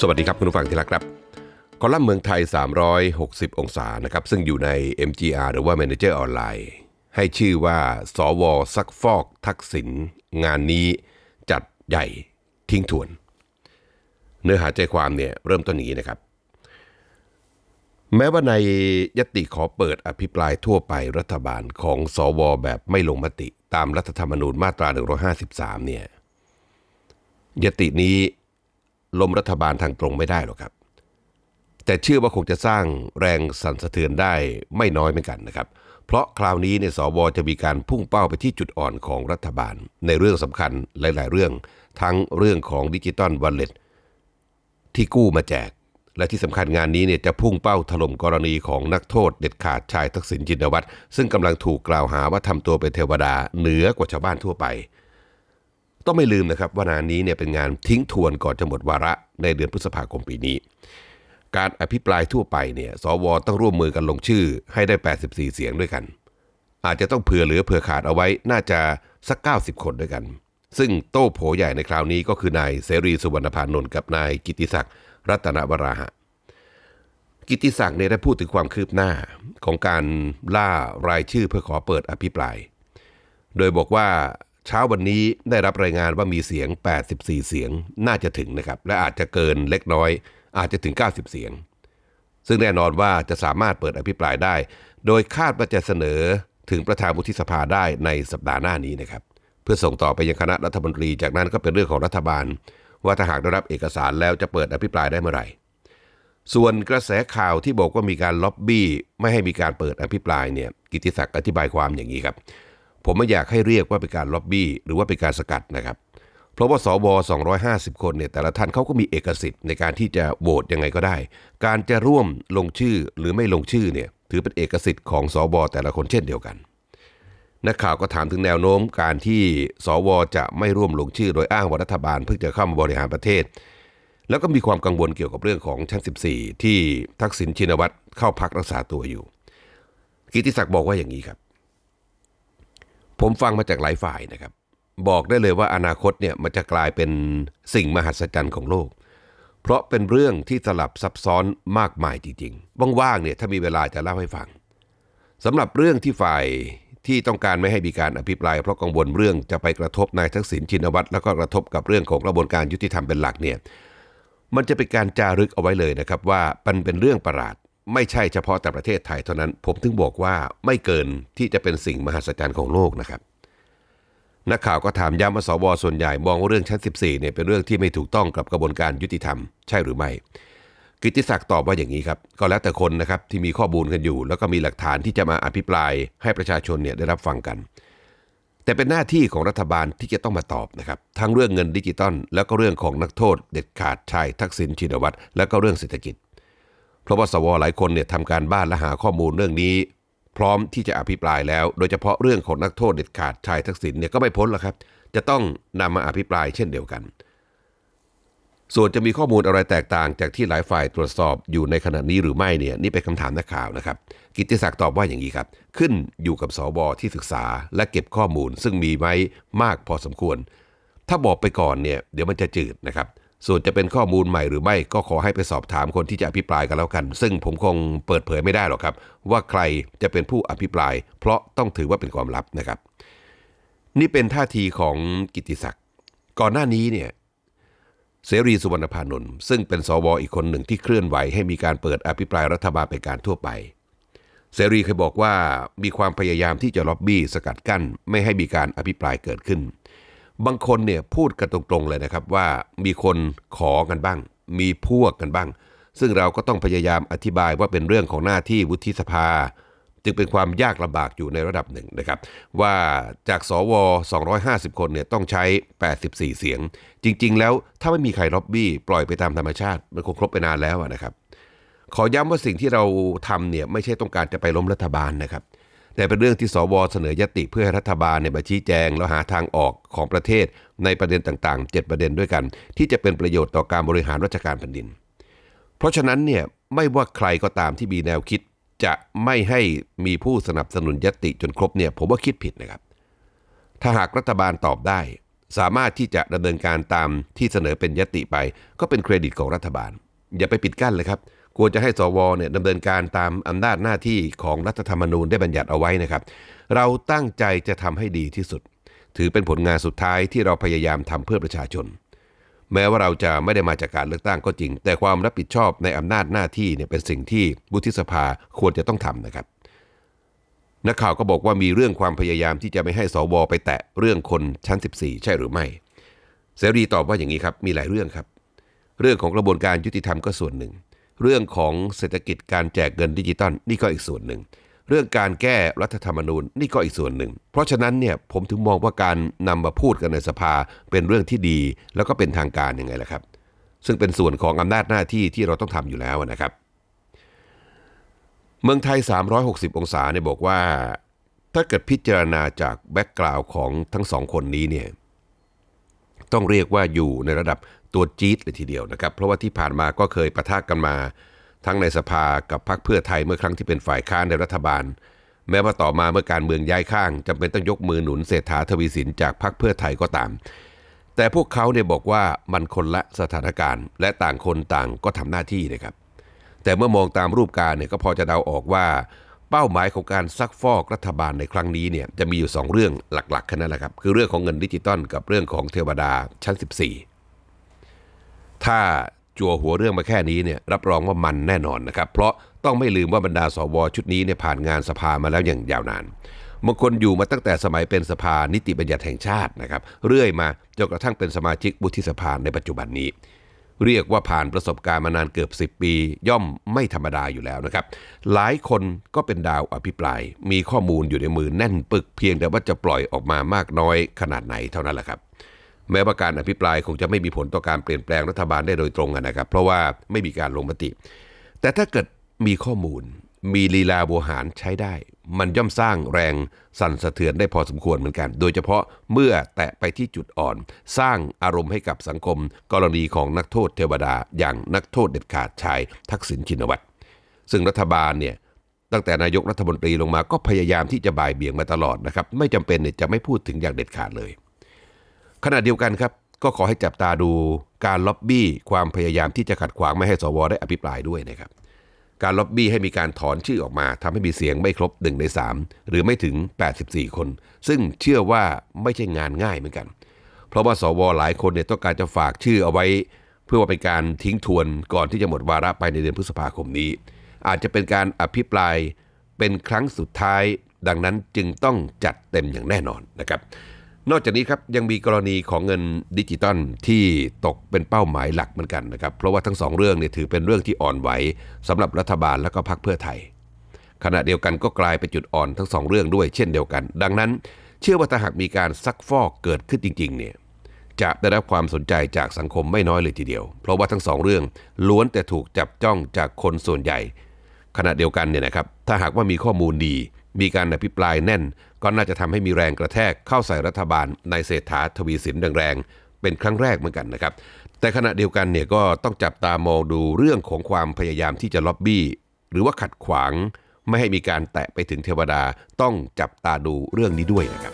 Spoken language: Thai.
สวัสดีครับคุณผู้ฟังที่รักครับ คอลัมน์เมืองไทย 360 องศานะครับซึ่งอยู่ใน MGR หรือว่า Manager ออนไลน์ให้ชื่อว่าสวซักฟอกทักษิณงานนี้จัดใหญ่ทิ้งทวน เนื้อหาใจความเนี่ยเริ่มต้นอย่างนี้นะครับ แม้ว่าในยติขอเปิดอภิปรายทั่วไปรัฐบาลของสวแบบไม่ลงมติตามรัฐธรรมนูญมาตรา 153 เนี่ยยตินี้ ล้มรัฐบาลทางตรงไม่ได้หรอกครับ แต่เชื่อว่าคงจะสร้างแรงสั่นสะเทือนได้ไม่น้อยเหมือนกันนะครับ เพราะคราวนี้เนี่ยสวจะมีการพุ่งเป้าไปที่จุดอ่อนของรัฐบาล ในเรื่องสำคัญหลาย ๆ เรื่อง ทั้งเรื่องของดิจิตอลวอลเล็ตที่กู้มาแจก และที่สำคัญงานนี้เนี่ยจะพุ่งเป้าถล่มกรณีของนักโทษเด็ดขาดชายทักษิณจินวัตรซึ่งกำลังถูกกล่าวหาว่าทำตัวเป็นเทวดาเหนือกว่าชาวบ้านทั่วไป ต้องไม่ลืมนะครับว่างานนี้เนี่ยเป็นงานทิ้งทวนก่อนจะหมดวาระในเดือนพฤษภาคมปีนี้ การอภิปรายทั่วไปเนี่ยสวต้องร่วมมือกันลงชื่อให้ได้ 84 เสียงด้วยกัน อาจจะต้องเผื่อเหลือเผื่อขาดเอาไว้น่าจะสัก 90 คนด้วยกัน ซึ่งโต้โผใหญ่ในคราวนี้ก็คือนายเสรีสุวรรณพานนท์กับนายกิติศักดิ์รัตนวราหะกิติศักดิ์เนี่ยได้พูดถึงความคืบหน้าของการล่ารายชื่อเพื่อขอเปิดอภิปราย โดยบอกว่า เช้าวันนี้ได้รับรายงานว่ามีเสียง 84 เสียงน่าจะถึงนะครับ และอาจจะเกินเล็กน้อย อาจจะถึง 90 เสียง ซึ่งแน่นอนว่าจะสามารถเปิดอภิปรายได้ โดยคาดว่าจะเสนอถึงประธานวุฒิสภาได้ในสัปดาห์หน้านี้นะครับ เพื่อส่งต่อไปยังคณะรัฐมนตรีจากนั้นก็เป็นเรื่องของรัฐบาล ว่าถ้าหากได้รับเอกสารแล้วจะเปิดอภิปรายได้เมื่อไหร่ส่วนกระแสข่าวที่บอกว่ามีการล็อบบี้ ไม่ให้มีการเปิดอภิปรายเนี่ยกิติศักดิ์อธิบายความอย่างนี้ครับ ผมไม่อยากให้เรียกว่าเป็นการล็อบบี้หรือว่าเป็นการสกัดนะครับ เพราะว่าสว250 คนเนี่ยแต่ละท่านเขาก็มีเอกสิทธิ์ในการที่จะโหวตยังไงก็ได้ การจะร่วมลงชื่อหรือไม่ลงชื่อเนี่ยถือเป็นเอกสิทธิ์ของสวแต่ละคนเช่นเดียวกันนักข่าวก็ถามถึงแนวโน้มการที่สวจะไม่ร่วมลงชื่อโดยอ้างว่ารัฐบาลเพิ่งจะเข้ามาบริหารประเทศ แล้วก็มีความกังวลเกี่ยวกับเรื่องของชั้น 14 ที่ทักษิณชินวัตรเข้าพักรักษาตัวอยู่ กิติศักดิ์บอกว่าอย่างนี้ครับ ผมฟังมาจากหลายฝ่ายนะครับ บอกได้เลยว่าอนาคตเนี่ยมันจะกลายเป็นสิ่งมหัศจรรย์ของโลก เพราะเป็นเรื่องที่สลับซับซ้อนมากมายจริงๆว่างๆเนี่ยถ้ามีเวลาจะเล่าให้ฟังสำหรับเรื่องที่ฝ่ายที่ต้องการไม่ให้มีการอภิปราย เพราะกังวลเรื่องจะไปกระทบนายทักษิณชินวัตรแล้วก็กระทบกับเรื่องของกระบวนการยุติธรรมเป็นหลักเนี่ยมันจะเป็นการจารึกเอาไว้เลยนะครับว่ามันเป็นเรื่องประหลาด ไม่ใช่เฉพาะแต่ประเทศไทยเท่านั้น ผมถึงบอกว่าไม่เกินที่จะเป็นสิ่งมหัศจรรย์ของโลกนะครับ นักข่าวก็ถามย้ำว่าสวส่วนใหญ่มองว่าเรื่องชั้น 14เนี่ยเป็นเรื่องที่ไม่ถูกต้องกับกระบวนการยุติธรรม ใช่หรือไม่ กิติศักดิ์ตอบว่าอย่างนี้ครับ ก็แล้วแต่คนนะครับที่มีข้อมูลกันอยู่ แล้วก็มีหลักฐานที่จะมาอภิปรายให้ประชาชนเนี่ยได้รับฟังกัน แต่เป็นหน้าที่ของรัฐบาลที่จะต้องมาตอบนะครับทั้งเรื่องเงินดิจิตอลแล้วก็เรื่องของนักโทษ เด็ดขาดชายทักษิณชินวัตรแล้วก็เรื่องเศรษฐกิจ เพราะว่าสวหลายคนเนี่ยทำการบ้านและหาข้อมูลเรื่องนี้ พร้อมที่จะอภิปรายแล้ว โดยเฉพาะเรื่องของนักโทษเด็ดขาดชายทักษิณเนี่ยก็ไม่พ้นหรอกครับ จะต้องนำมาอภิปรายเช่นเดียวกัน ส่วนจะมีข้อมูลอะไรแตกต่างจากที่หลายฝ่ายตรวจสอบอยู่ในขณะนี้หรือไม่เนี่ยนี่เป็นคำถามนักข่าวนะครับ กิตติศักดิ์ตอบว่าอย่างนี้ครับ ขึ้นอยู่กับสวที่ศึกษาและเก็บข้อมูลซึ่งมีไว้มากพอสมควร ถ้าบอกไปก่อนเนี่ยเดี๋ยวมันจะจืดนะครับ ส่วนจะเป็นข้อมูลใหม่หรือไม่ก็ขอให้ไปสอบถามคนที่จะอภิปรายกันแล้วกัน ซึ่งผมคงเปิดเผยไม่ได้หรอกครับ ว่าใครจะเป็นผู้อภิปราย เพราะต้องถือว่าเป็นความลับนะครับ นี่เป็นท่าทีของกิติศักดิ์ก่อนหน้านี้เนี่ยเสรีสุวรรณพานนท์ซึ่งเป็นสวอีกคนหนึ่งที่เคลื่อนไหวให้มีการเปิดอภิปรายรัฐบาลเป็นการทั่วไป เสรีเคยบอกว่ามีความพยายามที่จะล็อบบี้สกัดกั้น ไม่ให้มีการอภิปรายเกิดขึ้น บางคนเนี่ยพูดกันตรงๆเลยนะครับว่ามีคนขอกันบ้าง มีพวกกันบ้าง ซึ่งเราก็ต้องพยายามอธิบายว่าเป็นเรื่องของหน้าที่วุฒิสภา จึงเป็นความยากลำบากอยู่ในระดับหนึ่งนะครับ ว่าจากสว 250 คนเนี่ยต้องใช้ 84 เสียง จริงๆ แล้วถ้าไม่มีใครล็อบบี้ปล่อยไปตามธรรมชาติ มันคงครบไปนานแล้วนะครับ ขอย้ำว่าสิ่งที่เราทำเนี่ยไม่ใช่ต้องการจะไปล้มรัฐบาลนะครับ แต่เป็นเรื่องที่สวเสนอยติเพื่อให้รัฐบาลเนี่ยมาชี้แจง แล้วหาทางออกของประเทศในประเด็นต่างๆ 7 ประเด็นด้วยกัน ที่จะเป็นประโยชน์ต่อการบริหารราชการแผ่นดิน เพราะฉะนั้นเนี่ยไม่ว่าใครก็ตามที่มีแนวคิด จะไม่ให้มีผู้สนับสนุนยติจนครบเนี่ยผมว่าคิดผิดนะครับ ถ้าหากรัฐบาลตอบได้ สามารถที่จะดำเนินการตามที่เสนอเป็นยติไป ก็เป็นเครดิตของรัฐบาล อย่าไปปิดกั้นเลยครับ ควรจะให้สวเนี่ยดำเนินการตามอำนาจหน้าที่ของรัฐธรรมนูญได้บัญญัติเอาไว้นะครับ เราตั้งใจจะทำให้ดีที่สุด ถือเป็นผลงานสุดท้ายที่เราพยายามทำเพื่อประชาชน แม้ว่าเราจะไม่ได้มาจากการเลือกตั้งก็จริง แต่ความรับผิดชอบในอำนาจหน้าที่เนี่ยเป็นสิ่งที่วุฒิสภาควรจะต้องทำนะครับนักข่าวก็บอกว่ามีเรื่องความพยายามที่จะไม่ให้สวไปแตะเรื่องคนชั้น 14 ใช่หรือไม่ เสรีตอบว่าอย่างนี้ครับมีหลายเรื่องครับ เรื่องของกระบวนการยุติธรรมก็ส่วนหนึ่ง เรื่องของเศรษฐกิจการแจกเงินดิจิตอลนี่ก็อีกส่วนหนึ่ง เรื่องการแก้รัฐธรรมนูญนี่ก็อีกส่วนหนึ่ง เพราะฉะนั้นเนี่ยผมถึงมองว่าการนำมาพูดกันในสภาเป็นเรื่องที่ดี แล้วก็เป็นทางการยังไงล่ะครับ ซึ่งเป็นส่วนของอำนาจหน้าที่ที่เราต้องทำอยู่แล้วนะครับ เมืองไทย 360 องศาเนี่ยบอกว่า ถ้าเกิดพิจารณาจากแบ็กกราวด์ของทั้งสองคนนี้เนี่ยต้องเรียกว่าอยู่ในระดับ ตัวจี๊ดเลยทีเดียวนะครับ เพราะว่าที่ผ่านมาก็เคยประทะกกันมา ทั้งในสภากับพรรคเพื่อไทยเมื่อครั้งที่เป็นฝ่ายค้านในรัฐบาล แม้ว่าต่อมาเมื่อการเมืองย้ายข้างจำเป็นต้องยกมือหนุนเศรษฐาทวีสินจากพรรคเพื่อไทยก็ตาม แต่พวกเขาเนี่ยบอกว่ามันคนละสถานการณ์ และต่างคนต่างก็ทำหน้าที่นะครับ แต่เมื่อมองตามรูปการเนี่ยก็พอจะเดาออกว่าเป้าหมายของการซักฟอกรัฐบาลในครั้งนี้เนี่ยจะมีอยู่ 2 เรื่องหลักๆแค่นั้นแหละครับ คือเรื่องของเงินดิจิตอลกับเรื่องของเทวดาชั้น 14 ถ้าจั่วหัวเรื่องมาแค่นี้เนี่ยรับรองว่ามันแน่นอนนะครับ เพราะต้องไม่ลืมว่าบรรดาสวชุดนี้เนี่ยผ่านงานสภามาแล้วอย่างยาวนานบางคนอยู่มาตั้งแต่สมัยเป็นสภานิติบัญญัติแห่งชาตินะครับ เรื่อยมาจนกระทั่งเป็นสมาชิกวุฒิสภาในปัจจุบันนี้ เรียกว่าผ่านประสบการณ์มานานเกือบ 10 ปี ย่อมไม่ธรรมดาอยู่แล้วนะครับ หลายคนก็เป็นดาวอภิปราย มีข้อมูลอยู่ในมือแน่นปึกเพียงแต่ว่าจะปล่อยออกมามากน้อยขนาดไหนเท่านั้นแหละครับ แม้ว่าการอภิปรายคงจะไม่มีผลต่อการเปลี่ยนแปลงรัฐบาลได้โดยตรงนะครับ เพราะว่าไม่มีการลงมติ แต่ถ้าเกิดมีข้อมูล มีลีลาโวหารใช้ได้ มันย่อมสร้างแรงสั่นสะเทือนได้พอสมควรเหมือนกัน โดยเฉพาะเมื่อแตะไปที่จุดอ่อน สร้างอารมณ์ให้กับสังคม กรณีของนักโทษเทวดา อย่างนักโทษเด็ดขาดชาย ทักษิณชินวัตรซึ่งรัฐบาลเนี่ยตั้งแต่นายกรัฐมนตรีลงมาก็พยายามที่จะบ่ายเบี่ยงมาตลอดนะครับ ไม่จำเป็นเนี่ยจะไม่พูดถึงอย่างเด็ดขาดเลย ขณะเดียวกันครับ ก็ขอให้จับตาดูการล็อบบี้ความพยายามที่จะขัดขวางไม่ให้สวได้อภิปรายด้วยนะครับการล็อบบี้ให้มีการถอนชื่อออกมาทำให้มีเสียงไม่ครบ 1 ใน 3 หรือไม่ถึง 84 คน ซึ่งเชื่อว่าไม่ใช่งานง่ายเหมือนกัน เพราะว่าสวหลายคนเนี่ยต้องการจะฝากชื่อเอาไว้ เพื่อว่าเป็นการทิ้งทวนก่อนที่จะหมดวาระไปในเดือนพฤษภาคมนี้ อาจจะเป็นการอภิปรายเป็นครั้งสุดท้าย ดังนั้นจึงต้องจัดเต็มอย่างแน่นอนนะครับ นอกจากนี้ครับยังมีกรณีของเงินดิจิตอลที่ตกเป็นเป้าหมายหลักเหมือนกันนะครับเพราะว่าทั้งสองเรื่องเนี่ยถือเป็นเรื่องที่อ่อนไหวสำหรับรัฐบาลและก็พรรคเพื่อไทย ขณะเดียวกันก็กลายเป็นจุดอ่อนทั้งสองเรื่องด้วยเช่นเดียวกัน ดังนั้น เชื่อว่าถ้าหากมีการซักฟอกเกิดขึ้นจริงๆเนี่ยจะได้รับความสนใจจากสังคมไม่น้อยเลยทีเดียว เพราะว่าทั้งสองเรื่องล้วนแต่ถูกจับจ้องจากคนส่วนใหญ่ ขณะเดียวกันเนี่ยนะครับถ้าหากว่ามีข้อมูลดี มีการอภิปรายแน่น ก็น่าจะทำให้มีแรงกระแทกเข้าใส่รัฐบาลในเศรษฐาทวีสินแรงๆเป็นครั้งแรกเหมือนกันนะครับ แต่ขณะเดียวกันเนี่ยก็ต้องจับตามองดูเรื่องของความพยายามที่จะล็อบบี้ หรือว่าขัดขวาง ไม่ให้มีการแตะไปถึงเทวดาต้องจับตาดูเรื่องนี้ด้วยนะครับ